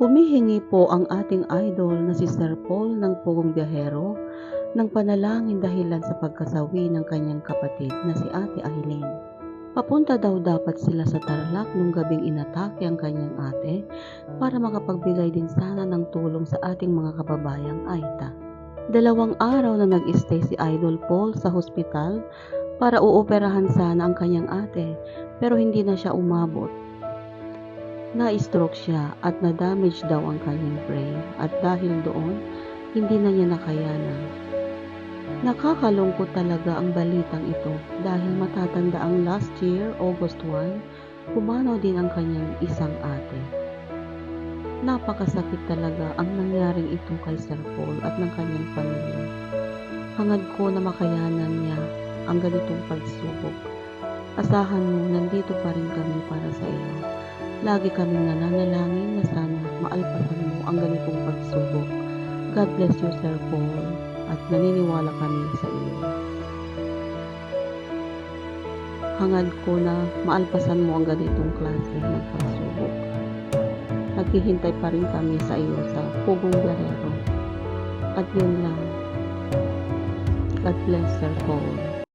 Humihingi po ang ating idol na si Sir Paul ng Pugong Biyahero ng panalangin dahilan sa pagkasawi ng kanyang kapatid na si Ate Aileen. Papunta daw dapat sila sa Tarlac nung gabing inatake ang kanyang ate para makapagbigay din sana ng tulong sa ating mga kababayang Aita. Dalawang araw na nag-stay si Idol Paul sa hospital para uoperahan sana ang kanyang ate pero hindi na siya umabot. Na-stroke siya at na-damage daw ang kanyang brain at dahil doon, hindi na niya nakayanan. Nakakalungkot talaga ang balitang ito dahil matatanda ang last year, August 1, pumanaw din ang kanyang isang ate. Napakasakit talaga ang nangyaring ito kay Sir Paul at ng kanyang pamilya. Hangad ko na makayanan niya ang ganitong pagsubok. Asahan mo, nandito pa rin kami para sa iyo. Lagi kaming nananalangin na sana maalpasan mo ang ganitong pagsubok. God bless you, Sir Paul, at naniniwala kami sa iyo. Hangad ko na maalpasan mo ang ganitong klase ng pagsubok. Naghihintay pa rin kami sa iyo sa Pugong Guerrero. At yun lang. God bless, Sir Paul.